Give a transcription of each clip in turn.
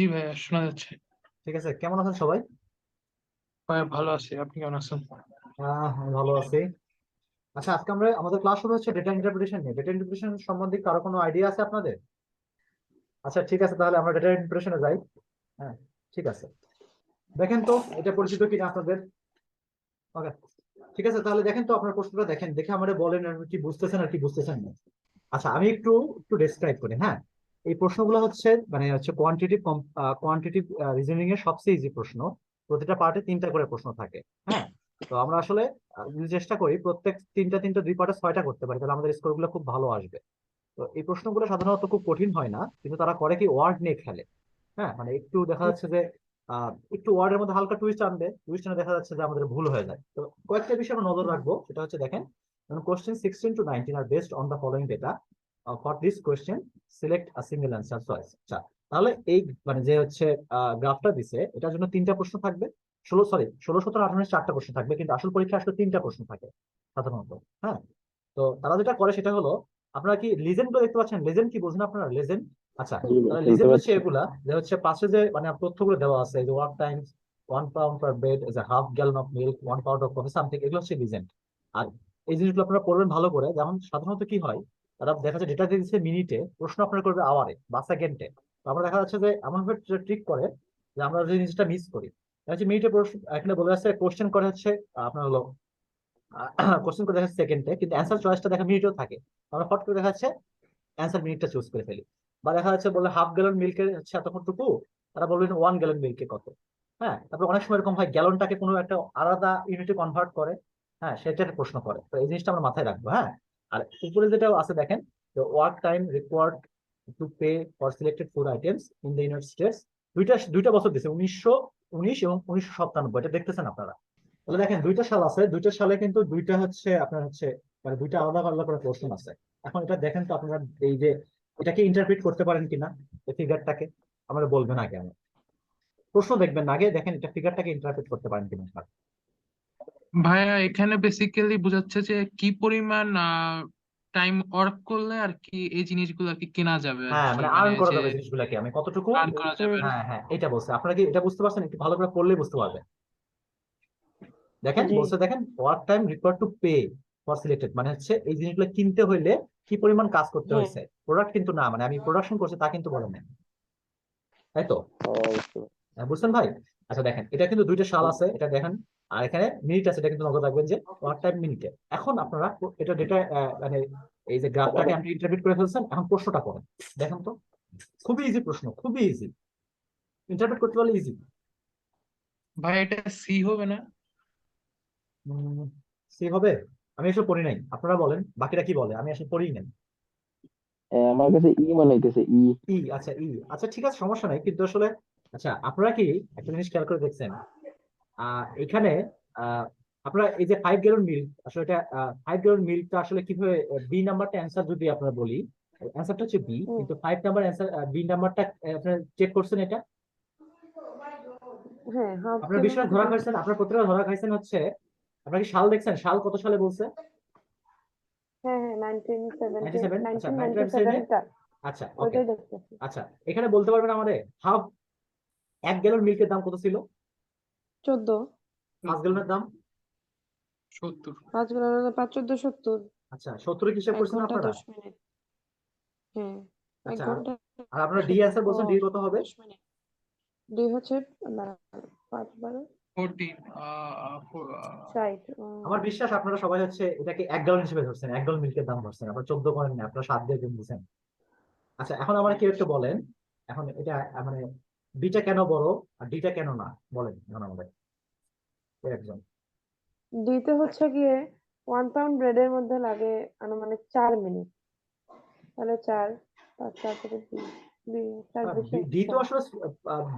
জি ভাইয়া শোনা যাচ্ছে। ঠিক আছে কেমন আছেন সবাই? ভাইয়া ভালো আছি। আপনি কেমন আছেন? আমি ভালো আছি। আচ্ছা আজকে আমরা আমাদের ক্লাস শুরু হচ্ছে ডেটা ইন্টারপ্রিটেশন নিয়ে। ডেটা ইন্টারপ্রিটেশন সম্বন্ধে কারও কোনো আইডিয়া আছে আপনাদের? আচ্ছা ঠিক আছে তাহলে আমরা ডেটা ইন্টারপ্রিটেশনে যাই। হ্যাঁ ঠিক আছে। দেখেন তো এটা পরিচিত কিনা আপনাদের? ওকে ঠিক আছে তাহলে দেখেন তো আপনার প্রশ্নটা দেখেন। দেখে আমাদের বলেন কি বুঝতেছেন আর কি বুঝতেছেন না। আচ্ছা আমি একটু একটু ডেসক্রাইব করি হ্যাঁ? এই প্রশ্নগুলো হচ্ছে মানে হচ্ছে কোয়ান্টিটিভ কোয়ান্টিটিভ রিজনিং এর সবচেয়ে ইজি প্রশ্ন। প্রতিটা পার্টে তিনটা করে প্রশ্ন থাকে হ্যাঁ? তো আমরা আসলে চেষ্টা করি, প্রত্যেক তিনটা তিনটা, দুই পার্টে ছয়টা করতে পারি, তাহলে আমাদের স্কোরগুলো খুব ভালো আসবে। তো এই প্রশ্নগুলো সাধারণত খুব কঠিন হয় না, কিন্তু তারা করে কি ওয়ার্ড নিয়ে খেলে হ্যাঁ? মানে একটু দেখা যাচ্ছে যে একটু ওয়ার্ডের মধ্যে হালকা টুইস্ট আনবে টুইস্ট আনে দেখা যাচ্ছে যে আমাদের ভুল হয়ে যায়। তো কয়েকটা বিষয় আমরা নজর রাখব, সেটা হচ্ছে দেখেন question sixteen to nineteen R based on the following data for this question select a single answer choice আচ্ছা তাহলে এই মানে যে হচ্ছে গ্রাফটা দিছে এটার জন্য তিনটা প্রশ্ন থাকবে। ষোলো সরি ষোলো সতেরো আঠারো চারটা প্রশ্ন থাকবে কিন্তু আসল পরীক্ষা আসলে তিনটা প্রশ্ন থাকে সাধারণত হ্যাঁ? তো তারা যেটা করে সেটা হলো আপনারা কি লিজেন্ডগুলো দেখতে পাচ্ছেন? লেজেন্ড কি বোঝেন আপনারা? লেজেন্ড আচ্ছা তাহলে লিজেন্ড হচ্ছে এগুলা যে হচ্ছে পাশে যে মানে তথ্যগুলো দেওয়া আছে যে work times one pound per bread as a half gallon of milk one pound of coffee something এগুলো হচ্ছে লিজেন্ড আর এই জিনিসগুলো আপনারা পড়বেন ভালো করে। যেমন সাধারণত কি হয় তারা দেখা যাচ্ছে ডেটা দিচ্ছে মিনিটে প্রশ্ন আপনারা করবে আওয়ারে বা সেকেন্ডে আমরা দেখা যাচ্ছে যে এমন ভাবে ট্রিক করে যে আমরা যে জিনিসটা মিস করি। যাচ্ছে মিনিটে প্রশ্ন, এখানে বলে যাচ্ছে কোশ্চেন করে হচ্ছে আপনার হলো কোশ্চেন করে দেখা সেকেন্ডে কিন্তু অ্যান্সার চয়েসটা দেখা মিনিটেও থাকে। আমরা ফট করে দেখা যাচ্ছে অ্যান্সার মিনিটটা চুজ করে ফেলি। বা দেখা যাচ্ছে বলে হাফ গ্যালন মিল্কের হচ্ছে এতটুকু তারা বলবেন ওয়ান গ্যালন মিল্কে কত? হ্যাঁ তারপর অনেক সময় এরকম হয় গ্যালনটাকে কোনো একটা আলাদা ইউনিটে কনভার্ট করে হ্যাঁ সেটা একটা প্রশ্ন করে। তো এই জিনিসটা আমরা মাথায় রাখব হ্যাঁ? আর উপরে যেটা আছে দেখেন work time required to pay for selected food items in the United States দুইটা দুইটা বছর দিছে, উনিশশো উনিশ এবং উনিশশো সাতানব্বই, এটা দেখতেছেন আপনারা। তাহলে দেখেন, দুইটা সাল আছে, দুইটা সালে কিন্তু দুইটা হচ্ছে আপনার হচ্ছে মানে দুইটা আলাদা আলাদা করে প্রশ্ন আছে। এখন এটা দেখেন তো আপনারা এই যে এটাকে ইন্টারপ্রিট করতে পারেন কিনা, এই ফিগারটাকে আমরা বলবেন আগে আমি প্রশ্ন দেখবেন আগে দেখেন এটা ফিগারটাকে ইন্টারপ্রিট করতে পারেন কিনা। ভাইয়া এখানে বেসিক্যালি বোঝাচ্ছে যে কি পরিমাণ টাইম ওয়ার্ক করলে আর কি এই জিনিসগুলো আর কি কেনা যাবে আর হ্যাঁ কি। মানে মানে আর্ন করা যে যাবে জিনিসগুলোকে। আমি কতটুকু? earn করা যাবে। হ্যাঁ হ্যাঁ এটা বলছে। আপনারা কি এটা বুঝতে পারছেন? একটু ভালো করে পড়লেই বুঝতে পারবেন। দেখেন জি। বলছে দেখেন work time required to pay for selected মানে হচ্ছে এই জিনিসগুলো কিনতে হইলে কি পরিমাণ কাজ করতে হ্যাঁ। হয়েছে প্রোডাক্ট কিন্তু না মানে আমি প্রোডাকশন করছি তা কিন্তু বলেন না তাই তো? ও, বুঝতে পারছি। হ্যাঁ, বুঝছেন ভাই? আচ্ছা দেখেন এটা কিন্তু দুইটা সাল আছে। এটা দেখেন আর এখানে মিনিট আছে এটা কিন্তু নজর রাখবেন যে ওয়ার্ক টাইম মিনিটে এখন আপনারা এটা ডেটা মানে এই যে গ্রাফটাকে আপনি ইন্টারপ্রিট করে ফেলছেন এখন প্রশ্নটা করেন দেখেন তো খুবই ইজি প্রশ্ন খুবই ইজি ইন্টারপ্রিট করতে পারলে ইজি ভাই এটা সি হবে না? সে হবে? আমি এসব পড়ি নাই। আপনারা বলেন বাকিরা কি বলে? আমি আসলে পড়ি নাই। আমার কাছে ই মনে হইতেছে ই ই আচ্ছা ই আচ্ছা ঠিক আছে সমস্যা নাই কিন্তু আসলে আচ্ছা আপনারা কি একটা জিনিস খেয়াল করে দেখছেন এখানে আপনারা এই যে ফাইভ গ্যালন মিল্ক আসলে এটা ফাইভ গ্যালন মিল্কটা আসলে কীভাবে বি নাম্বারটা অ্যান্সার যদি আপনারা বলি অ্যান্সারটা হচ্ছে বি কিন্তু ফাইভ নাম্বার অ্যান্সার বি নাম্বারটা আপনারা চেক করছেন এটা? হ্যাঁ আপনার বিষয় ধরা খাইছেন আপনার প্রত্যেকটা ধরা খাইছেন হচ্ছে? আপনারা কি সাল দেখছেন? সাল কত সালে বলছে? হ্যাঁ হ্যাঁ নাইনটিন সেভেন্টি 97? আচ্ছা, নাইনটিন নাইনটি 1997 সেভেনটা আচ্ছা আচ্ছা এখানে বলতে পারবেন আমাদের হাফ এক গ্যালন মিল্কের দাম কত ছিল? চোদ্দ। পাঁচ দাম? সত্তর। পাঁচ চোদ্দ সত্তর। আচ্ছা সত্তরের হিসাব করছেন ঘণ্টা আপনারা? দশ মিনিট। হ্যাঁ এক আচ্ছা ঘণ্টা আর আপনারা ডি অ্যান্সার বলছেন ডি কত হবে? দশ মিনিট। দুই হচ্ছে দাঁড়ান, পাঁচ বারো? ফোরটিন ষাট উম, আমার বিশ্বাস আপনারা সবাই হচ্ছে এটাকে এক গ্যালন হিসেবে ধরছেন এক গ্যালন মিল্কের দাম ধরছেন আপনারা চোদ্দ করেন না আপনারা সাত দিয়ে গুণ দিচ্ছেন আচ্ছা এখন আমার কেউ একটু বলেন এখন এটা আহ, মানে বিটা কেন বড় আর ডিটা কেন না? বলেন এখন আমাদের। একজন। দুইতে হচ্ছে গিয়ে ওয়ান পাউন্ড ব্রেডের মধ্যে লাগে আনুমানিক চার মিনিট। তাহলে চার পাঁচ চার বেশি ডি তো আসলে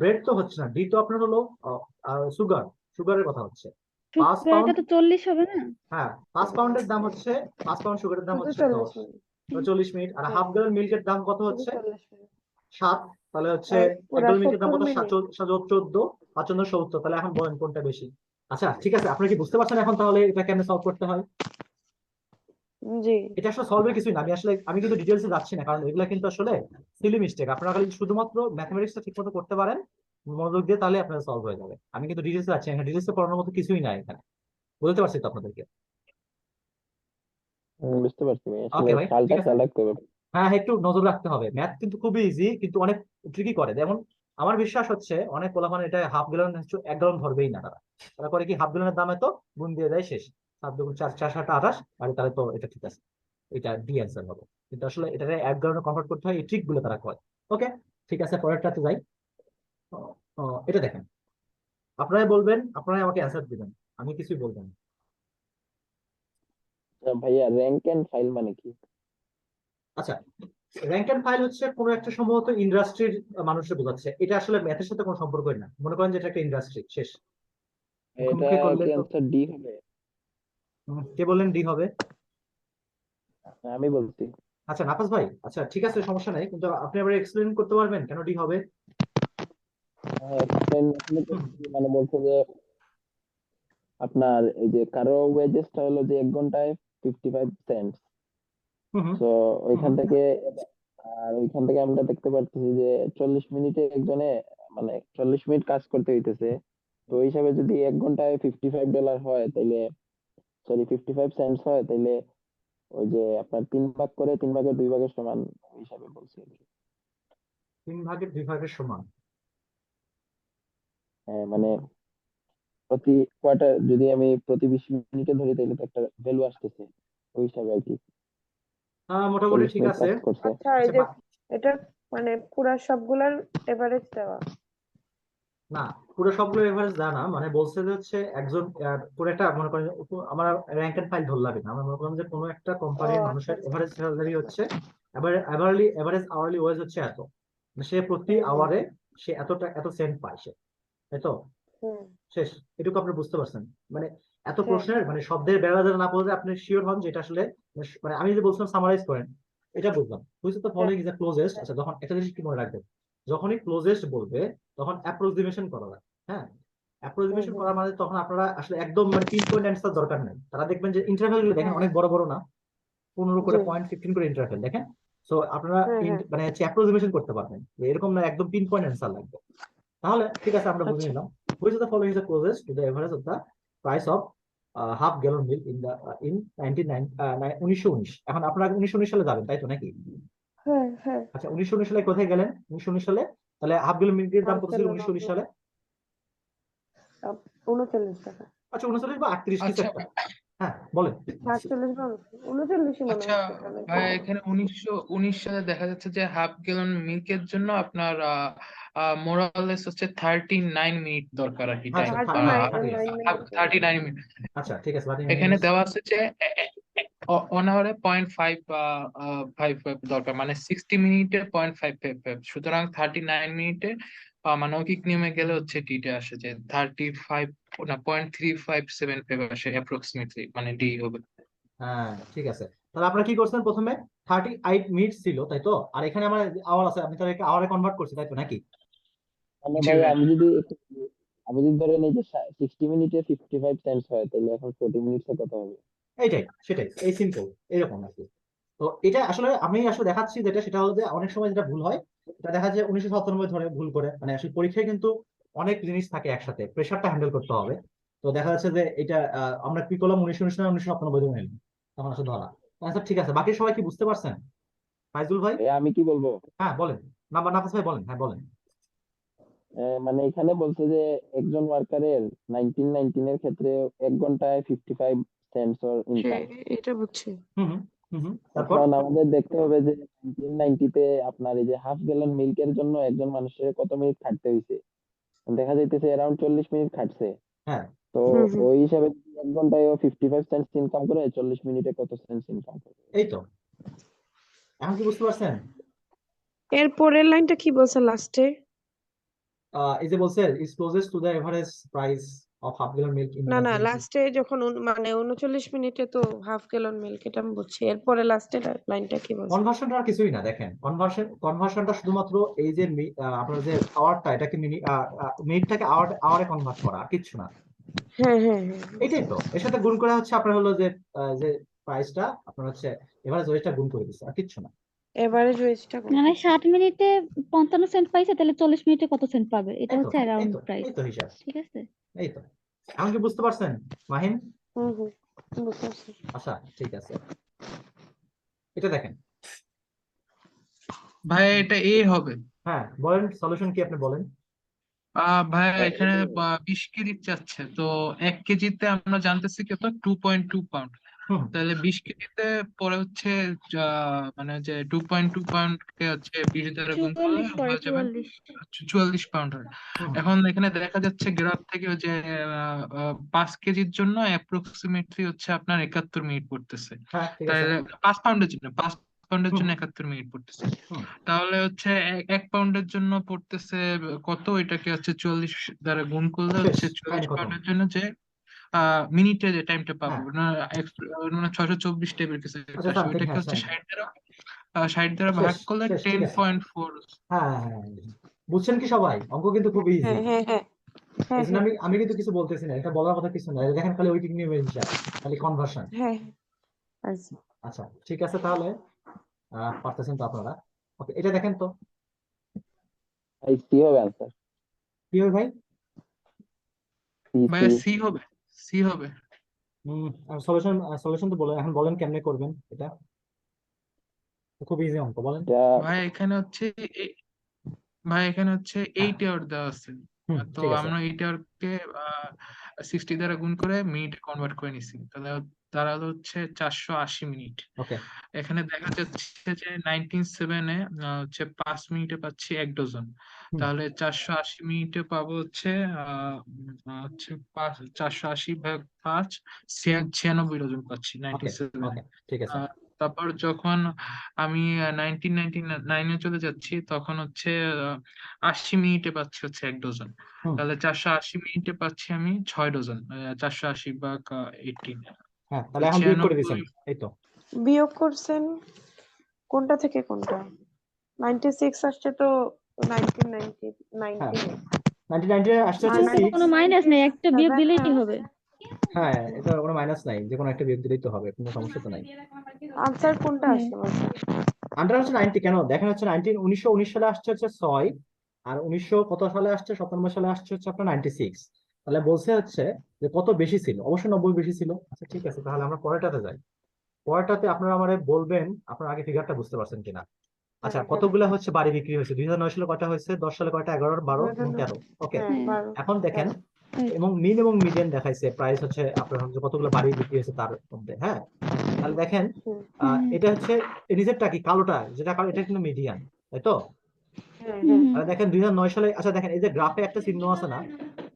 ব্রেড তো হচ্ছে না। ডি তো আপনার হলো সুগার সুগারের কথা হচ্ছে। পাঁচ পাউন্ড তো চল্লিশ হবে না? হ্যাঁ পাঁচ পাউন্ডের দাম হচ্ছে পাঁচ পাউন্ড সুগারের দাম হচ্ছে চল্লিশ মিনিট। আর হ্যাঁ। হাফ গ্যালন মিল্কের দাম কত হচ্ছে? সাত। তাহলে হচ্ছে দাম কত চোদ্দ পাঁচন্ন সত্তর তাহলে এখন বলেন কোনটা বেশি? আচ্ছা ঠিক আছে আপনারা কি বুঝতে পারছেন এখন তাহলে এটা কেন সলভ করতে হয়? জি। এটা আসলে সলভের কিছুই না আমি আসলে আমি কিন্তু ডিটেলসে যাচ্ছি না কারণ এগুলা কিন্তু আসলে সিলি মিস্টেক আপনারা খালি শুধুমাত্র ম্যাথমেটিক্সটা ঠিক মতো করতে পারেন মনোযোগ দিয়ে তাহলে আপনার সলভ হয়ে যাবে। আমি কিন্তু ডিটেলসে যাচ্ছি না ডিটেলসে পড়ানোর মতো কিছুই নাই এখানে। বুঝতে পারছি তো আপনাদেরকে? বুঝতে পারছি ভাই আসলে ওকে ভাই খালটা হ্যাঁ হ্যাঁ, একটু নজর রাখতে হবে। ম্যাথ কিন্তু খুবই ইজি কিন্তু অনেক ট্রিকি করে। যেমন আমার বিশ্বাস হচ্ছে অনেক পোলাপান এটা হাফ গ্যালন এক গ্যালন ধরবেই না তারা। তারা করে কি হাফ গ্যালনের দামে তো গুণ দিয়ে দেয় শেষ। সাত দুগুণ চার চার সাতটা আঠাশ আর তাহলে তো এটা ঠিক আছে। এটা ডি অ্যান্সার হবে। কিন্তু আসলে এটাকে এক গ্যালনে কনভার্ট করতে হয় এই ট্রিকগুলো তারা করে। ওকে ঠিক আছে পরেরটাতে যাই। এটা দেখেন। আপনারাই বলবেন আপনারাই আমাকে অ্যান্সার দিবেন। আমি কিছুই বলব না। আচ্ছা, ভাইয়া র্যাঙ্ক এন্ড ফাইল মানে কি? আচ্ছা র্যাঙ্ক এন্ড ফাইল হচ্ছে কোনো একটা সম্ভবত ইন্ডাস্ট্রির মানুষের বোঝাচ্ছে। এটা আসলে ম্যাথের সাথে কোনো সম্পর্কই না। মনে করেন যে এটা একটা ইন্ডাস্ট্রি শেষ। কি তো অ্যান্সার ডি হবে। কে বললেন ডি হবে? হ্যাঁ, আমি বলছি। আচ্ছা নাফাস ভাই আচ্ছা ঠিক আছে সমস্যা নাই। কিন্তু আপনি আবার এক্সপ্লেন করতে পারবেন কেন ডি হবে? হ্যাঁ, মানে বলছে যে আপনার এই যে কারও ওয়েজেসটা হলো যে এক ঘন্টায় ফিফটি ফাইভ হুম তো ওইখান থেকে আর ওইখান থেকে আমরা দেখতে পারতেছি যে চল্লিশ মিনিটে একজনে মানে চল্লিশ মিনিট কাজ করতে হইতেছে। তো ওই হিসাবে যদি এক ঘন্টায় ফিফটি ফাইভ ডলার হয় তাইলে সরি ফিফটি ফাইভ সেন্টস হয় তাইলে ওই যে আপনার তিন ভাগ করে তিন ভাগের দুই ভাগের সমান হিসাবে বলছি। তিন ভাগের দুই ভাগের সমান? হ্যাঁ মানে প্রতি কোয়ার্টার যদি আমি প্রতি বিশ মিনিটে ধরি তাহলে তো একটা ভ্যালু আসতেছে ওই হিসাবে আর কি। হ্যাঁ মোটামুটি ঠিক আছে। আচ্ছা এই আচ্ছা যে এটা মানে পুরা সবগুলার এভারেজ দেওয়া? না পুরো সবগুলো এভারেজ দেয় না। মানে বলছে যে হচ্ছে একজন পুরো একটা মনে করেন আমরা র্যাঙ্ক এন্ড ফাইল ধরলাম না। আমরা মনে করলাম যে কোনো একটা কোম্পানির মানুষের আচ্ছা, এভারেজ স্যালারি হচ্ছে এভারলি এভারেজ আওয়ারলি ওয়েজ হচ্ছে এত। মানে সে প্রতি। আওয়ারে সে এতটা এত সেন্ট পায় সে। তাই তো? শেষ। এটুকু আপনি বুঝতে পারছেন। মানে এত হ্যাঁ। প্রশ্নের মানে শব্দের বেড়া বেড়া না বলতে আপনি শিওর হন যে এটা আসলে মানে মানে আমি যে বলছিলাম সামারাইজ করেন এটা বুঝলাম। Which the following is the closest আচ্ছা যখন একটা জিনিস কি মনে রাখবেন যখনই ক্লোজেস্ট বলবে তখন অ্যাপ্রক্সিমেশন করা লাগে হ্যাঁ? অ্যাপ্রক্সিমেশন করা মানে তখন আপনারা আসলে একদম মানে পিন পয়েন্ট অ্যান্সার দরকার নেই। তারা দেখবেন যে ইন্টারভেলগুলো দেখেন হ্যাঁ। অনেক বড় বড় না পনেরো করে পয়েন্ট ফিফটিন করে ইন্টারভেল দেখেন? সো আপনারা হ্যাঁ মানে হচ্ছে অ্যাপ্রক্সিমেশন করতে পারবেন যে এরকম না একদম পিন পয়েন্ট অ্যান্সার লাগবে। তাহলে ঠিক আছে আমরা বুঝে আচ্ছা। নিলাম। of the following is the closest to the average of the price of uh, half gallon milk in the uh, in 99 uh, 1919 এখন আপনারা 1919 সালে যাবেন তাই তো নাকি? হ্যাঁ হ্যাঁ। আচ্ছা 1919 সালে কোথায় গেলেন? 1919 সালে? তাহলে হাফ গ্যালন মিল্কের দাম কত ছিল 1919 সালে? উনচল্লিশ টাকা। আচ্ছা 39 বা 38 কিছু আচ্ছা। একটা হ্যাঁ বলেন। মনে আচ্ছা এখানে উনিশশো উনিশ সালে দেখা যাচ্ছে যে হাফ গ্যালন মিল্কের জন্য আপনার মোরালেস হচ্ছে থার্টি নাইন মিনিট দরকার আর কি time thirty nine minute. Thirty nine minute. আচ্ছা ঠিক আছে এখানে দেওয়া আছে যে অন আওয়ারে পয়েন্ট ফাইভ ফাইভ ফাইভ দরকার মানে সিক্সটি মিনিটে পয়েন্ট ফাইভ ফাইভ ফাইভ সুতরাং থার্টি নাইন মিনিটে মানে মৌখিক নিয়মে গেলে হচ্ছে টিতে আসে যে থার্টি ফাইভ না point three five seven five আসে অ্যাপ্রক্সিমেটলি মানে ডি হবে। হ্যাঁ ঠিক আছে। তাহলে আপনারা কি করছেন প্রথমে? 38 মিনিট ছিল তাই তো? আর এখানে আমার আওয়ার আছে আমি তাহলে আওয়ারে কনভার্ট করছি তাই তো নাকি? আমি যদি আমি যদি ধরেন এই যে সিক্সটি মিনিটে ফিফটি ফাইভ সেন্টস হয় তাহলে এখন ফোর্টি মিনিটসে কত হবে। এইটাই সেটাই এই সিম্পল এরকম আর কি। তো এটা আসলে আমি আসলে দেখাচ্ছি যেটা সেটা হলো যে অনেক সময় যেটা ভুল হয় এটা দেখা যায় উনিশশো সাতানব্বই ধরে ভুল করে। মানে আসলে পরীক্ষায় কিন্তু অনেক জিনিস থাকে একসাথে প্রেশারটা হ্যান্ডেল করতে হবে। তো দেখা যাচ্ছে যে এটা আমরা কি করলাম? উনিশশো উনিশ উনিশশো সাতানব্বই ধরে নিলাম। তখন আসলে ধরা। আচ্ছা ঠিক আছে। বাকি সবাই কি বুঝতে পারছেন? ফাইজুল ভাই? আমি কি বলব? হ্যাঁ বলেন। না নাফাস ভাই বলেন। হ্যাঁ বলেন। মানে এখানে বলছে যে একজন ওয়ার্কারের নাইনটিন নাইনটিন এর ক্ষেত্রে এক ঘন্টায় ফিফটি ফাইভ সেন্টস ওর ইনকাম এটা বুঝছি। হুম। এখন আমাদের দেখতে হবে যে নাইনটিতে আপনার এই যে হাফ গ্যালন মিল্কের জন্য একজন মানুষের কত মিনিট খাটতে হয়েছে দেখা যাইতেছে অ্যারাউন্ড চল্লিশ মিনিট খাটছে। হ্যাঁ। তো। ওই হিসাবে এক ঘন্টায় ও ফিফটি ফাইভ সেন্টস ইনকাম করে চল্লিশ মিনিটে কত সেন্টস ইনকাম করে? এই তো। এখন কি বুঝতে পারছেন? এর পরের লাইনটা কি বলছে লাস্টে আহ, এই যে বলছে is closest to the average price of half gallon milk in না না লাস্টে যখন মানে উনচল্লিশ মিনিটে তো হাফ গ্যালন মিল্ক এটা আমি বুঝছি। এরপরে লাস্টে লাইনটা কি বলছে? কনভার্সনটা আর কিছুই না দেখেন। কনভার্সন কনভার্সনটা শুধুমাত্র এই যে আপনার যে আওয়ারটা এটাকে মিনিট মিনিটটাকে আওয়ার আওয়ারে কনভার্ট করা আর কিচ্ছু না। হ্যাঁ হ্যাঁ হ্যাঁ। এটাই তো। এর সাথে গুণ করা হচ্ছে আপনার হলো যে আহ, যে প্রাইসটা আপনার হচ্ছে এভারেজ ওয়েজটা গুণ করে দিচ্ছে আর কিচ্ছু না। এভারেজ ওয়েজটা মানে ষাট মিনিটে পঞ্চান্ন সেন্ট পাইছে তাহলে চল্লিশ মিনিটে কত সেন্ট পাবে? এটা হচ্ছে অ্যারাউন্ড প্রাইস ঠিক আছে? এই তো। এখন কি বুঝতে পারছেন? মাহিন? হুম হুম বুঝতে পারছি। আচ্ছা ঠিক আছে। এটা দেখেন। ভাই এটা এ হবে। হ্যাঁ বলেন সলিউশন কি আপনি বলেন? আহ ভাই এখানে বিশ কেজি চাচ্ছে। তো এক কেজিতে আমরা জানতেছি কত টু পয়েন্ট টু পাউন্ড তাহলে বিশ কেজিতে পরে হচ্ছে মানে যে টু পয়েন্ট টু পাউন্ড কে হচ্ছে বিশ দ্বারা গুণ করলে চুয়াল্লিশ হয়ে যাবে চুয়াল্লিশ। চুয়াল্লিশ পাউন্ড হয় এখন এখানে দেখা যাচ্ছে গ্রাফ থেকে যে পাঁচ কেজির জন্য অ্যাপ্রক্সিমেটলি হচ্ছে আপনার একাত্তর মিনিট পড়তেছে। হ্যাঁ তাহলে পাঁচ পাউন্ডের জন্য পাঁচ পাউন্ডের জন্য একাত্তর মিনিট পড়তেছে। তাহলে হচ্ছে এক এক পাউন্ডের জন্য পড়তেছে কত? এটাকে হচ্ছে চুয়াল্লিশ দ্বারা গুণ করলে হচ্ছে চুয়াল্লিশ পাউন্ডের জন্য যে মিনিটে যে টাইমটা পাবো হ্যাঁ। না মানে ছয়শো চব্বিশ টাইপের কিছু আচ্ছা ওইটাকে হ্যাঁ হচ্ছে ষাট দ্বারা ষাট দ্বারা ভাগ করলে টেন পয়েন্ট ফোর হ্যাঁ হ্যাঁ হ্যাঁ বুঝছেন কি সবাই? অঙ্ক কিন্তু খুব ইজি হ্যাঁ হ্যাঁ হ্যাঁ। হ্যাঁ এই আমি আমি কিন্তু কিছু বলতেছি না। এটা বলার কথা কিছু না। দেখেন খালি ওয়েটিং নিয়মের হিসাব খালি কনভার্সন হ্যাঁ হ্যাঁ। আচ্ছা। আচ্ছা ঠিক আছে তাহলে। আহ পারতেছেন তো আপনারা? ওকে এটা দেখেন তো। ভাই সি হবে আনসার কি হবে ভাই? সি সি হবে। সি হবে? হুম সলিউশন সলিউশন তো বলেন এখন বলেন কেমনে করবেন এটা? খুব ইজি অঙ্ক বলেন। ভাই এখানে হচ্ছে ভাই এখানে হচ্ছে হ্যাঁ। এইট আওয়ার দেওয়া আছে। তো আমরা এইট আওয়ারকে সিক্সটি দ্বারা গুণ করে মিনিটে কনভার্ট করে নিছি। তাহলে দাঁড়াল হচ্ছে চারশো আশি মিনিট। এখানে দেখা যাচ্ছে যে নাইনটিন সেভেনে হচ্ছে পাঁচ মিনিটে পাচ্ছি এক ডজন তাহলে চারশো আশি মিনিটে পাবো হচ্ছে হচ্ছে চারশো আশি ভাগ পাঁচ ছিয়ানব্বই ডজন পাচ্ছি নাইনটিন সেভেনে ঠিক আছে। তারপর যখন আমি নাইনটিন নাইনটি নাইনে চলে যাচ্ছি তখন হচ্ছে আশি মিনিটে পাচ্ছি হচ্ছে এক ডজন তাহলে চারশো আশি মিনিটে পাচ্ছি আমি ছয় ডজন চারশো আশি বা এইটিন হ্যাঁ তাহলে এখন বিয়োগ করে দিয়েছেন এই তো। বিয়োগ করছেন কোনটা থেকে কোনটা? নাইনটি সিক্স আসছে তো নাইনটিন নাইনটি হ্যাঁ। আসছে মানে কোনো মাইনাস নেই একটা বিয়োগ দিলেই না হবে। হ্যাঁ এটা কোনো মাইনাস নাই যে কোনো একটা বিয়োগ দিলেই তো হবে কোনো সমস্যা তো নাই। আনসার কোনটা হ্যাঁ। আসছে আন্ডার হচ্ছে নাইনটি কেন? দেখেন হচ্ছে নাইনটিন উনিশশো উনিশ সালে আসছে হচ্ছে ছয় আর উনিশশো কত সালে আসছে? সতানব্বই সালে আসছে হচ্ছে আপনার নাইনটি সিক্স তাহলে বলছে হচ্ছে যে কত বেশি ছিল? অবশ্যই নব্বই বেশি ছিল। আচ্ছা ঠিক আছে তাহলে আমরা পরেরটাতে যাই। পরেরটাতে আপনারা আমারে বলবেন আপনারা আগে ফিগারটা বুঝতে পারছেন কিনা। আচ্ছা হ্যাঁ, কতগুলা হচ্ছে বাড়ি বিক্রি হয়েছে? দুই হাজার নয় সালে কয়টা হয়েছে? দশ সালে কয়টা? এগারো বারো তেরো। ওকে হ্যাঁ এখন দেখেন হ্যাঁ। এবং মিন এবং মিডিয়ান দেখাইছে প্রাইস হচ্ছে আপনার হচ্ছে কতগুলো বাড়ি বিক্রি হয়েছে তার মধ্যে হ্যাঁ? তাহলে দেখেন আহ, এটা হচ্ছে নিচেরটা কি? কালোটা যেটা কালো এটা কিন্তু মিডিয়ান তাই তো? দেখেন দুই হাজার নয় সালে আচ্ছা দেখেন এই যে গ্রাফে একটা চিহ্ন আছে না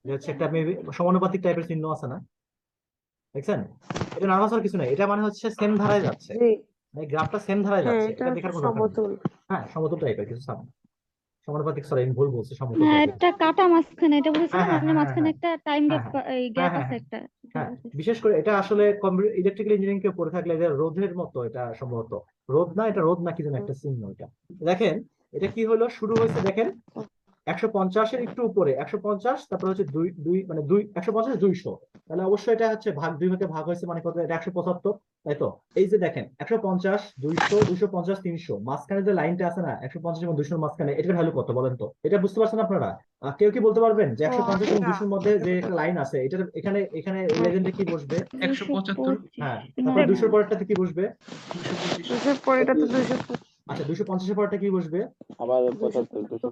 যে হচ্ছে একটা মেবি সমানুপাতিক টাইপের চিহ্ন আছে না? দেখছেন? এটা নার্ভাস হওয়ার কিছু নাই। এটা মানে হচ্ছে সেম ধারায় যাচ্ছে। মানে গ্রাফটা সেম ধারায় হ্যাঁ যাচ্ছে। এটা দেখার কোনো সমতুল। হ্যাঁ সমতুল টাইপের কিছু সাম সমানুপাতিক সরি আমি ভুল বলছি সমতুল হ্যাঁ একটা কাটা মাঝখানে এটা বুঝেছিলেন হ্যাঁ আপনি হ্যাঁ মাঝখানে একটা টাইম হ্যাঁ গ্যাপ এই গ্যাপ আছে একটা। হ্যাঁ বিশেষ করে এটা আসলে ইলেকট্রিক্যাল ইঞ্জিনিয়ারিং কেউ পড়ে থাকলে এটা রোধের মতো এটা সম্ভবত। রোধ না এটা রোধ না কি যেন একটা চিহ্ন এটা দেখেন এটা কি হলো? শুরু হয়েছে দেখেন। একশো পঞ্চাশের একটু উপরে একশো পঞ্চাশ তারপর হচ্ছে দুই দুই মানে দুই একশো পঞ্চাশ দুইশো। তাহলে অবশ্যই এটা হচ্ছে ভাগ দুই ভাগে ভাগ হয়েছে মানে কত? এটা একশো পঁচাত্তর তাই তো? এই যে দেখেন একশো পঞ্চাশ দুইশো দুইশো পঞ্চাশ তিনশো। মাঝখানে যে লাইনটা আছে না একশো পঞ্চাশ এবং দুইশোর মাঝখানে এটার ভ্যালু কত বলেন তো? এটা বুঝতে পারছেন আপনারা? আহ, কেউ কি বলতে পারবেন যে একশো পঞ্চাশ এবং দুইশোর মধ্যে যে একটা লাইন আছে এটার এখানে এখানে লেজেন্ডে কি বসবে? একশো পঁচাত্তর। হ্যাঁ তারপর দুইশোর পরেরটাতে কি বসবে? দুশো পঁচিশ। দুশোর দুশো আচ্ছা দুইশো পঞ্চাশের পরেরটা কি বসবে? আবার দুশো দুশো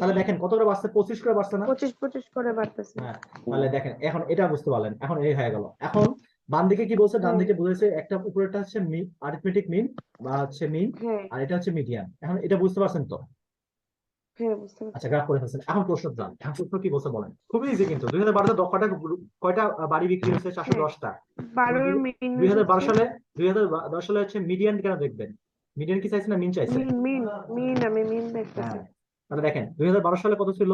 তাহলে দেখেন কত করে বাড়ছে? পঁচিশ করে বাড়ছে না? পঁচিশ পঁচিশ করে বাড়তেছে। হ্যাঁ তাহলে দেখেন এখন এটা বুঝতে পারলেন এখন এই হয়ে গেল। এখন বাম দিকে কি বলছে? ডান দিকে বুঝেছে একটা উপরেরটা হচ্ছে মিন আরিথমেটিক মিন বা হচ্ছে মিন হ্যাঁ। আর এটা হচ্ছে মিডিয়ান এখন এটা বুঝতে পারছেন তো? হ্যাঁ আচ্ছা গ্রাফ করে ফেলছেন। এখন প্রশ্ন যান এখন প্রশ্ন কি বলছে বলেন? খুবই ইজি কিন্তু দুই হাজার বারোতে কয়টা কয়টা বাড়ি বিক্রি হয়েছে? চারশো দশটা। দুই হাজার বারো সালে দুই হাজার দশ সালে হচ্ছে মিডিয়ান কেন দেখবেন? মিডিয়ান কি চাইছে না মিন চাইছে? মিন মিন মিন আমি মিন দেখতেছি। হ্যাঁ। তাহলে দেখেন দুই হাজার বারো সালে কত ছিল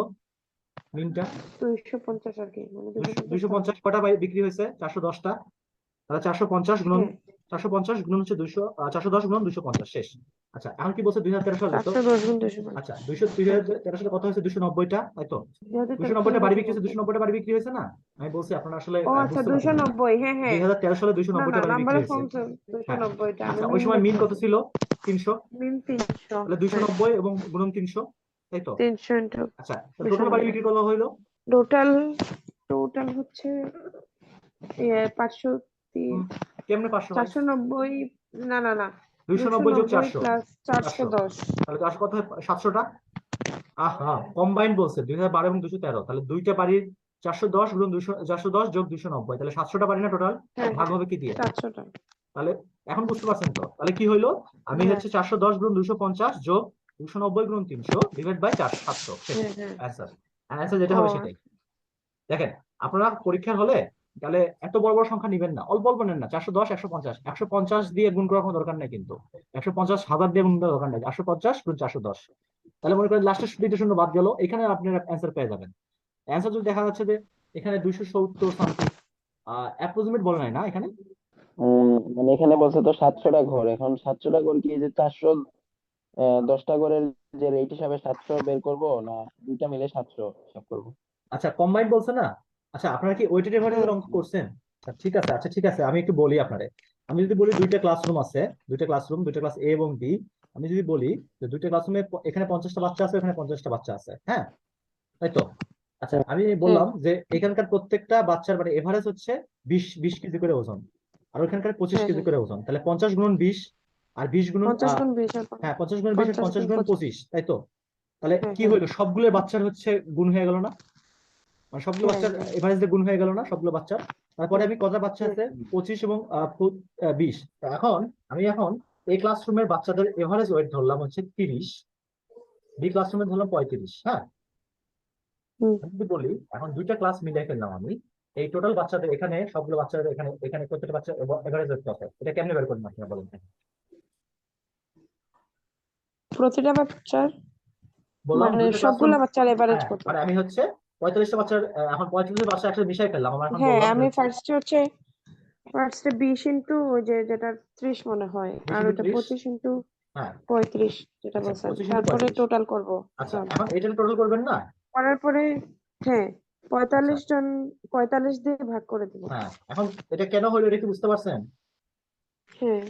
মিনটা? দুইশো পঞ্চাশ আর কি মানে দুশো দুইশো পঞ্চাশ। পঞ্চাশ কটা বিক্রি হয়েছে? চারশো দশটা। তাহলে চারশো পঞ্চাশ গুণন হ্যাঁ। চারশো পঞ্চাশ গুণ হচ্ছে দুইশো চারশো দশ গুণ দুইশো পঞ্চাশ শেষ। আচ্ছা এখন কি বলছে দুই হাজার তেরো সালে তো? চারশো দশ গুণ দুশো পঞ্চাশ। আচ্ছা দুইশো দুই হাজার তেরো সালে কত হয়েছে? দুশো নব্বইটা তাই তো? দুশো নব্বইটা বাড়ি বিক্রি হয়েছে দুশো নব্বইটা বাড়ি বিক্রি হয়েছে না? আমি বলছি আপনারা আসলে আচ্ছা দুশো। নব্বই হ্যাঁ হ্যাঁ। দুই হাজার তেরো সালে দুশো নব্বইটা বাড়ি বিক্রি হয়েছে। দুশো হ্যাঁ। আচ্ছা ওই সময় মিন কত ছিল? তিনশো? মিন তিনশো। তাহলে হ্যাঁ নব্বই এবং গুণন তিনশো তাই তো? তিনশো আচ্ছা টোটাল বাড়ি বিক্রি কত হইল? টোটাল টোটাল হচ্ছে পাঁচশো তিন। কেমনে পাঁচশো হয় চারশো নব্বই না না না। দুইশো নব্বই যোগ চারশো। প্লাস চারশো। চারশো। দশ। তাহলে চারশো কত হয় সাতশোটা? আহা কম্বাইন বলছে দুই হাজার বারো এবং দুশো তেরো। তাহলে দুইটা বাড়ির চারশো দশ গুণ দুশো চারশো দশ যোগ দুশো নব্বই। তাহলে সাতশোটা বাড়ি না টোটাল হ্যাঁ ভাগ হবে কি দিয়ে? তাহলে এখন বুঝতে পারছেন তো? তাহলে কি হইল? আমি হ্যাঁ। হচ্ছে চারশো দশ গুণ দুশো পঞ্চাশ যোগ দুশো নব্বই গুণ তিনশো ডিভাইড বাই চারশো সাতশো। হ্যাঁ হ্যাঁ। অ্যান্সার অ্যান্সার যেটা হবে সেটাই। দেখেন আপনারা পরীক্ষার হলে তাহলে এত বড় বড় সংখ্যা নিবেন না। অল্প অল্প নেন না। চারশো দশ একশো পঞ্চাশ। একশো পঞ্চাশ দিয়ে গুণ করার কোনো দরকার নেই কিন্তু। একশো পঞ্চাশ হাজার দিয়ে গুণ করার দরকার নেই। একশো পঞ্চাশ গুণ চারশো দশ। তাহলে মনে করেন লাস্টের দুইটা শূন্য বাদ গেল। এখানে আপনারা অ্যান্সার পেয়ে যাবেন। অ্যান্সার যদি দেখা যাচ্ছে যে এখানে দুইশো সত্তর সামথিং অ্যাপ্রক্সিমেট বলে নাই না এখানে? মানে এখানে বলছে তো সাতশোটা ঘর। এখন সাতশোটা ঘর কি যে চারশো দশটা ঘরের যে রেট হিসাবে সাতশো বের করব না দুইটা মিলে সাতশো হিসাব করব? আচ্ছা কম্বাইন বলছে না? আচ্ছা আপনারা কি ওয়েটেড এভারেজের অঙ্ক করছেন? আচ্ছা, ঠিক আছে আচ্ছা ঠিক আছে আমি একটু বলি আপনারে। আমি যদি বলি দুইটা ক্লাসরুম আছে দুইটা ক্লাসরুম দুইটা ক্লাস এ এবং বি আমি যদি বলি যে দুইটা ক্লাসরুমে এখানে পঞ্চাশটা বাচ্চা আছে এখানে পঞ্চাশটা বাচ্চা আছে হ্যাঁ? তাই তো? আচ্ছা আমি বললাম যে এখানকার প্রত্যেকটা বাচ্চার মানে এভারেজ হচ্ছে বিশ বিশ কেজি করে ওজন আর ওখানকার পঁচিশ হ্যাঁ, কেজি। করে ওজন তাহলে পঞ্চাশ গুণ বিশ আর বিশ গুণ হ্যাঁ পঞ্চাশ গুণ বিশ পঞ্চাশ গুণ পঁচিশ। তাই তো? তাহলে হ্যাঁ, কি হ্যাঁ। হইল? সবগুলো বাচ্চার হচ্ছে গুণ হয়ে গেল না? মানে সবগুলো বাচ্চার। এভারেজ গুণ হয়ে গেল না সবগুলো বাচ্চার তারপরে আমি কত বাচ্চা আছে? পঁচিশ এবং বিশ। এখন আমি এখন এই ক্লাসরুমের বাচ্চাদের এভারেজ ওয়েট ধরলাম হচ্ছে তিরিশ। বি ক্লাসরুমে ধরলাম পঁয়ত্রিশ হ্যাঁ? যদি বলি এখন দুইটা ক্লাস মিলিয়ে ফেললাম আমি এই টোটাল বাচ্চাদের এখানে সবগুলো বাচ্চাদের এখানে এখানে প্রত্যেকটা বাচ্চা এভারেজ ওয়েট কত? এটা কেমনে বের করবেন আপনারা বলেন প্রতিটা বাচ্চার মানে সবগুলা বাচ্চার এভারেজ হ্যাঁ, কত? আমি হচ্ছে পঁয়তাল্লিশটা বাচ্চার এখন পঁয়তাল্লিশ বাচ্চা একসাথে মিশাই ফেললাম আমার হ্যাঁ আমি ফার্স্টে হচ্ছে ফার্স্টে বিশ ইন্টু ওই যে যেটা ত্রিশ মনে হয় আর 30 পঁচিশ ইন্টু হ্যাঁ। পঁয়ত্রিশ যেটা আচ্ছা, বলছেন তারপরে টোটাল করব। আচ্ছা হ্যাঁ। এখন এটা টোটাল করবেন না? করার পরে হ্যাঁ পঁয়তাল্লিশ জন পঁয়তাল্লিশ দিয়ে ভাগ করে দিব। হ্যাঁ এখন এটা কেন হলো এটা কি বুঝতে পারছেন? হ্যাঁ।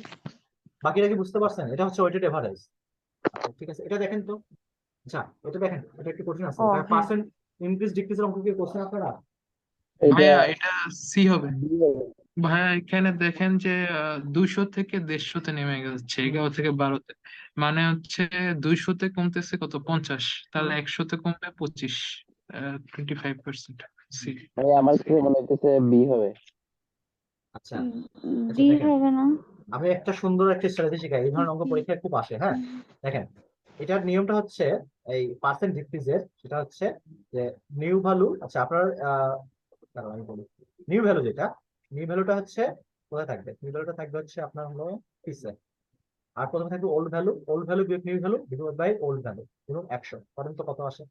বাকিটা কি বুঝতে পারছেন? এটা হচ্ছে ওয়েটেড এভারেজ ঠিক আছে এটা দেখেন তো। আচ্ছা এটা দেখেন এটা একটু কঠিন আছে। পার্সেন্ট ইনক্রিজ ডিক্রিজের অঙ্ক কি করছেন আপনারা ভাইয়া এটা সি হবে। ভাইয়া এখানে দেখেন যে দুইশো থেকে দেড়শোতে নেমে গেছে এগারো থেকে বারোতে। মানে হচ্ছে দুইশোতে কমতেছে কত? পঞ্চাশ। তাহলে একশোতে কমবে পঁচিশ টোয়েন্টি ফাইভ পার্সেন্ট সি আমার কাছে মনে হইতেছে বি হবে? আচ্ছা। ডি দেখেন। হবে না। আমি একটা সুন্দর একটা স্ট্র্যাটেজি শিখাই। এই ধরনের অঙ্ক পরীক্ষায় খুব আসে হ্যাঁ? দেখেন এটার নিয়মটা হচ্ছে এই পার্সেন্ট ডিক্রিজের সেটা হচ্ছে যে নিউ ভ্যালু আচ্ছা আপনার আহ, আমি বলি। নিউ ভ্যালু যেটা নিউ ভ্যালুটা হচ্ছে কোথায় থাকবে? নিউ ভ্যালুটা থাকবে হচ্ছে আপনার হলো পিসে। আর প্রথমে থাকবে ওল্ড ভ্যালু ওল্ড ভ্যালু বিয়োগ new value divide by old value এবং একশো। করেন তো কত আসে?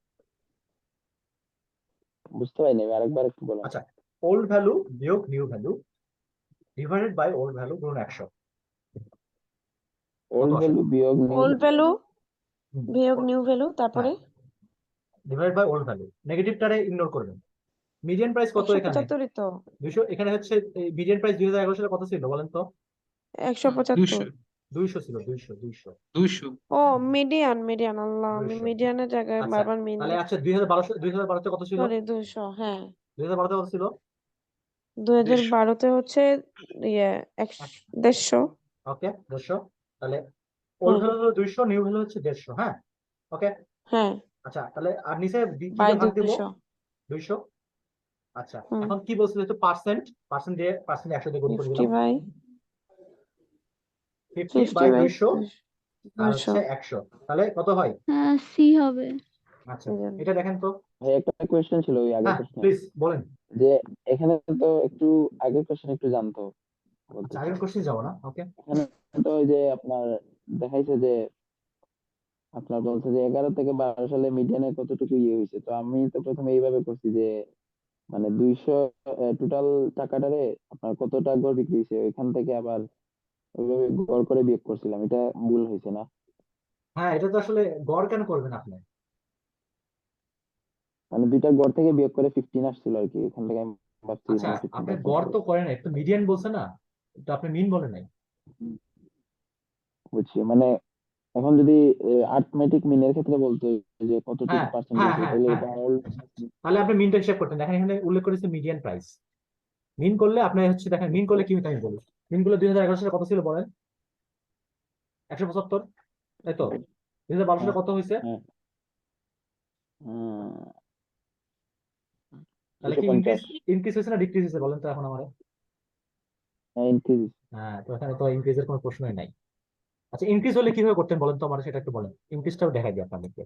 বুঝতে পারিনি আমি আরেকবার একটু বলুন আচ্ছা ওল্ড ভ্যালু বিয়োগ new value divided by old value গুণ একশো। ওল্ড ভ্যালু বিয়োগ ওল্ড ভ্যালু। বিয়োগ নিউ ভ্যালু তারপরে? ডিভাইড বাই ওল্ড ভ্যালু নেগেটিভটারে ইগনোর করবেন। মিডিয়ান প্রাইস কত এখানে? পঁচাত্তরই তো। দুইশো এখানে হচ্ছে মিডিয়ান প্রাইস দুই হাজার এগারো সালে কত ছিল বলেন তো? একশো পঁচাত্তর। দুইশো। দুইশো ছিল দুইশো দুইশো। দুইশো। ও মিডিয়ান মিডিয়ান আল্লাহ আমি মিডিয়ানের জায়গায় আচ্ছা, বারবার মিন তাহলে আচ্ছা দুই হাজার বারোশো দুই হাজার বারোতে কত ছিল? সরি দুইশো হ্যাঁ। দুই হাজার বারোতে কত ছিল? দুই হাজার দেড়শো। বারোতে হচ্ছে ইয়ে একশো দেড়শো। ওকে দেড়শো। তাহলে ওল্ড। ভ্যালু হলো দুইশো নিউ ভ্যালু হচ্ছে দেড়শো হ্যাঁ? ওকে? হ্যাঁ। আচ্ছা তাহলে আর নিচে কি দিয়ে ভাগ দেবো? দুইশো। আচ্ছা এখন কি বলছিল তো পার্সেন্ট পার্সেন্ট দিয়ে পার্সেন্ট একশো দিয়ে গুণ করে দিলাম। ফিফটি বাই দুইশো আর হচ্ছে একশো। তাহলে কত হয়? হ্যাঁ সি হবে। আচ্ছা এটা দেখেন তো। ভাই একটা কোয়েশ্চেন ছিল ওই আগের হ্যাঁ প্লিজ বলেন। যে এখানে তো একটু আগের কোয়েশ্চেন একটু জানতো। আচ্ছা আগের কোশ্চেন যাব না ওকে এখানে তো ওই যে আপনার দেখাইছে যে আপনার বলছে যে এগারো থেকে বারো সালে মিডিয়ানে কতটুকু ইয়ে হয়েছে। তো আমি তো প্রথমে এইভাবে করছি যে মানে দুইশো টোটাল টাকাটারে আপনার কত টাকা করে বিক্রি হয়েছে ওইখান থেকে আবার ওইভাবে গড় করে বিয়োগ করছিলাম। এটা ভুল হয়েছে না? হ্যাঁ এটা তো আসলে গড় কেন করবেন আপনি? মানে দুইটা গড় থেকে বিয়োগ করে ফিফটিন আসছিল আর কি এখান থেকে আমি ভাবছি আচ্ছা 15 আপনি। গড় তো করেন নাই একটু মিডিয়ান বলছে না তো আপনি মিন বলেন নাই। বুঝছি। মানে এখন যদি আর্থমেটিক মিনের ক্ষেত্রে বলতে যে কতটুকু হ্যাঁ, পার্সেন্টেজ হ্যাঁ, হ্যাঁ, তাহলে হ্যাঁ। তাহলে আপনি মিনটা হিসাব করতেন। দেখেন এখানে উল্লেখ করেছে মিডিয়ান প্রাইস মিন করলে আপনি হচ্ছে দেখেন মিন করলে কি হতো আমি বলি। মিন করলে দুই হাজার এগারো সালে কত ছিল বলেন? একশো পঁচাত্তর? তাই তো? দুই হাজার বারো সালে কত হয়েছে? তাহলে কি 250 ইনক্রিজ ইনক্রিজ হয়েছে না ডিক্রিজ হয়েছে বলেন তো এখন আমার? increase হ্যাঁ তো এখানে তো ইনক্রিজের কোনো প্রশ্নই নাই। আচ্ছা ইনক্রিজ হলে কীভাবে করতেন বলেন তো আমার সেটা একটু বলেন। ইনক্রিজটাও দেখাই দিই আপনাদেরকে।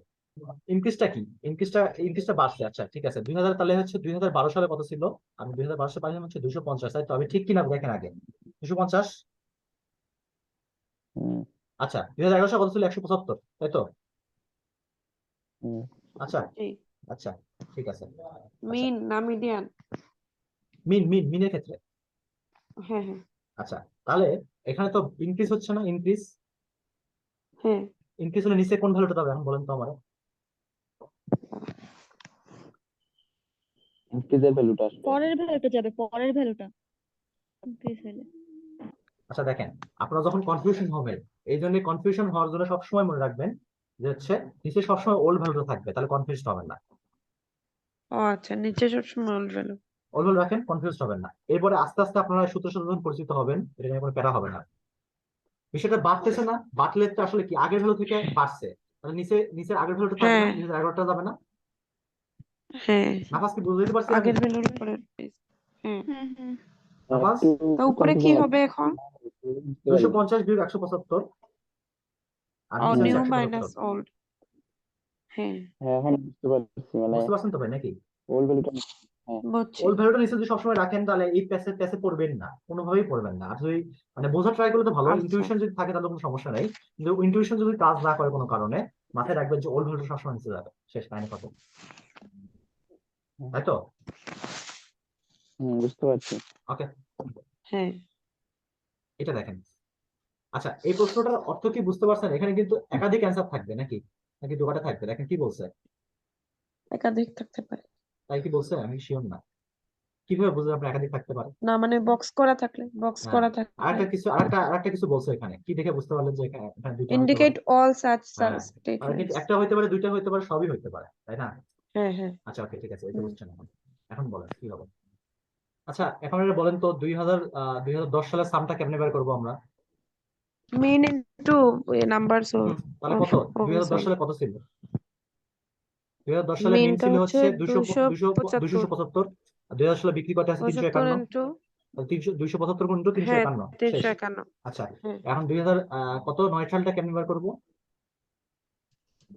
ইনক্রিজটা কি? ইনক্রিজটা ইনক্রিজটা বাড়ছে আচ্ছা ঠিক আছে। দুই হাজার তাহলে হচ্ছে দুই হাজার বারো সালে কত ছিল? আমি দুই হাজার বারো সালে পাইলাম হচ্ছে দুশো পঞ্চাশ তাই তো? আমি ঠিক কিনা দেখেন আগে। দুশো পঞ্চাশ? আচ্ছা দুই হাজার এগারো সালে কত ছিল? একশো পঁচাত্তর তাই তো? হুম। আচ্ছা আচ্ছা ঠিক আছে। মিন না মিডিয়ান? মিন মিন মিনের ক্ষেত্রে? হ্যাঁ হ্যাঁ। আচ্ছা তাহলে এখানে তো ইনক্রিজ হচ্ছে না ইনক্রিজ হ্যাঁ। ইনক্রিজ নিচে কোন ভ্যালুটা পাবে এখন বলেন তো আমার। এর ভ্যালুটা আসবে। পরের ভ্যালুটা যাবে পরের ভ্যালুটা। Increase হলে আচ্ছা দেখেন আপনারা যখন কনফিউশন হবে এই জন্য কনফিউশন হওয়ার জন্য সবসময় মনে রাখবেন যে হচ্ছে নিচে সবসময় ওল্ড ভ্যালুটা থাকবে তাহলে কনফিউজ হবেন না। ও আচ্ছা নিচে সবসময় ওল্ড ভ্যালু। ওল্ড ভ্যালু রাখেন কনফিউজ হবেন না। এরপরে আস্তে আস্তে আপনারা সূত্র সাথে পরিচিত হবেন এটা নিয়ে কোনো প্যারা হবে না। বিষয়টা বাড়তেছে না বাড়লে তো আসলে কি আগের ভ্যালু থেকে বাড়ছে। তাহলে নিচে নিচের আগের ভ্যালুটা থাকবে না হ্যাঁ। নিচের এগারোটা যাবে না। হ্যাঁ। নাফাস কি বুঝতে পারছি আমি? আগের ভ্যালুর উপরে হ্যাঁ। হ্যাঁ হ্যাঁ আবাস? তা উপরে কি হবে এখন? বুঝতে দুশো পারি। পঞ্চাশ বিয়োগ একশো পঁচাত্তর। আর নিউ মাইনাস ওল্ড হ্যাঁ। হ্যাঁ এখন বুঝতে পারছি মানে বুঝতে পারছেন তো ভাই নাকি? ওল্ড ভ্যালুটা ওল্ড ভ্যালুটা নিচে যদি সবসময় রাখেন তাহলে এই প্যাসে প্যাসে পড়বেন না। কোনোভাবেই পড়বেন না। আর যদি মানে বোঝা ট্রাই করলে তো ভালো। আচ্ছা। ইনটিউশন যদি থাকে তাহলে কোনো সমস্যা নেই। কিন্তু ইনটিউশন যদি কাজ না করে কোনো কারণে মাথায় রাখবেন যে ওল্ড ভ্যালুটা সবসময় নিচে যাবে। শেষ কাহিনী কত তাই তো? বুঝতে পারছি। ওকে হ্যাঁ। এটা দেখেন। আচ্ছা এই প্রশ্নটার অর্থ কি বুঝতে পারছেন? এখানে কিন্তু একাধিক অ্যান্সার থাকবে নাকি? নাকি দুটো থাকবে? দেখেন কি বলছে। একাধিক থাকতে পারে। তাই কি বলছে? আমি শিওর না। কীভাবে বুঝলেন আপনি একাধিক থাকতে পারে? না মানে বক্স করা থাকলে বক্স হ্যাঁ, করা থাকলে। আরেকটা কিছু আরেকটা আরেকটা কিছু বলছে এখানে। কি দেখে বুঝতে পারলেন যে এখানে এখানে দুইটা হতে পারে? ইন্ডিকেট অল সাচ হ্যাঁ, আর কিন্তু স্টেটমেন্টস একটা হইতে পারে দুইটা হইতে পারে সবই হইতে পারে তাই না? হ্যাঁ হ্যাঁ। আচ্ছা ওকে ঠিক আছে এটা হুম। বুঝছেন এখন। এখন বলেন কি হবে? আচ্ছা এখন এটা বলেন তো দুই হাজার দুই হাজার দশ সালের সামটা কেমনে বের করব আমরা? Mean into numbers of hmm, তাহলে কত? দুই হাজার দশ। সালে কত ছিল? দুই হাজার দশ সালে মিন ছিল হচ্ছে হচ্ছে দুশো দুশো 275 দুশো পঁচাত্তর আর দুই হাজার সালে বিক্রি করতে আছে তিনশো একান্ন তিনশো দুইশো পঁচাত্তর গুণ তিনশো একান্ন তিনশো একান্ন আচ্ছা এখন দুই হাজার কত নয় সালটা কেমনে বের করব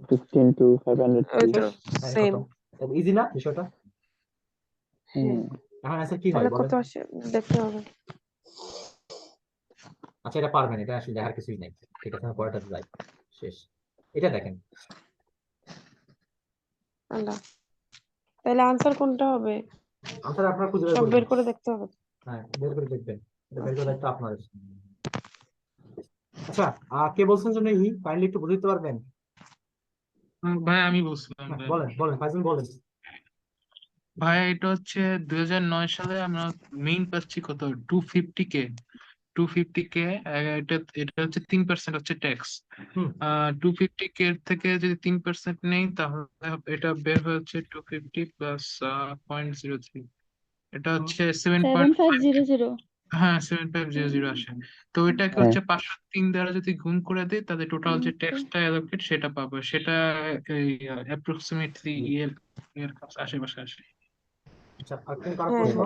fifteen two five hundred same easy না বিষয়টা হুম এখন অ্যান্সার কি হয় কত আসে দেখতে হবে আচ্ছা এটা পারবেন এটা আসলে দেখার কিছুই নাই ঠিক আছে আমি পরেরটাতে যাই শেষ এটা দেখেন আল্লাহ। তাহলে আনসার কোনটা হবে? আনসার আপনারা খুঁজে বের সব বের করে দেখতে হবে। হ্যাঁ বের করে দেখবেন। এটা বের করে দায়িত্ব আপনাদের আচ্ছা কে বলছেন জন্য ই কাইন্ডলি একটু বুঝতে পারবেন? হুম, ভাই আমি বলছিলাম হ্যাঁ, বলেন বলেন ফাইজুল বলেন। ভাই এটা হচ্ছে দুই হাজার নয় সালে আমরা মেইন পাচ্ছি কত? টু ফিফটি কে টু ফিফটি কে এটা এটা হচ্ছে তিন পার্সেন্ট হচ্ছে ট্যাক্স। টু ফিফটি কে থেকে যদি তিন পার্সেন্ট নেই তাহলে এটা বের হচ্ছে two fifty plus point zero three এটা হচ্ছে seven point five zero zero হ্যাঁ সেভেন ফাইভ জিরো জিরো আসে। তো এটাকে। হচ্ছে পাঁচশো তিন দ্বারা যদি গুণ করে দিই তাদের টোটাল যে ট্যাক্সটা অ্যালোকেট সেটা পাবো। সেটা এই অ্যাপ্রক্সিমেটলি কাছে আশেপাশে আসে। আচ্ছা আর কোন কারও প্রশ্ন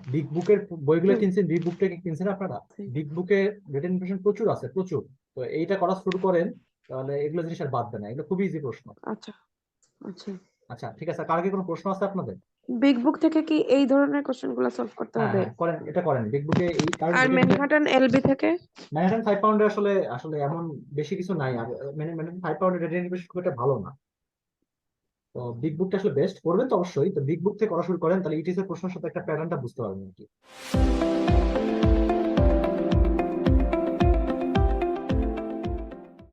বিগ বুকের বইগুলো কিনছেন বিগ বুকটা কি কিনছেন আপনারা? বিগ বুকে রিটেন ইনফরমেশন প্রচুর আছে প্রচুর। তো এইটা করা শুরু করেন তাহলে এগুলো জিনিস আর বাদ দেয় না এগুলো খুবই ইজি প্রশ্ন। আচ্ছা আচ্ছা। আচ্ছা ঠিক আছে কার কি কোনো প্রশ্ন আছে আপনাদের? বিগ বুক থেকে কি এই ধরনের কোশ্চেনগুলো সলভ করতে হ্যাঁ হবে? হ্যাঁ, করেন এটা করেন। বিগ বুকে এই আর ম্যানহাটন এলবি থেকে? ম্যানহাটন ফাইভ পাউন্ডে আসলে আসলে এমন বেশি কিছু নাই। আর ম্যানহাটন ফাইভ পাউন্ডের রিটেন ইনফরমেশন খুব একটা ভালো না। তো বিগ বুকটা আসলে বেস্ট করবেন তো অবশ্যই। তো বিগ বুক থেকে করা শুরু করেন, তাহলে ইটিএস এর প্রশ্নের সাথে একটা প্যাটার্নটা বুঝতে পারবেন আর কি।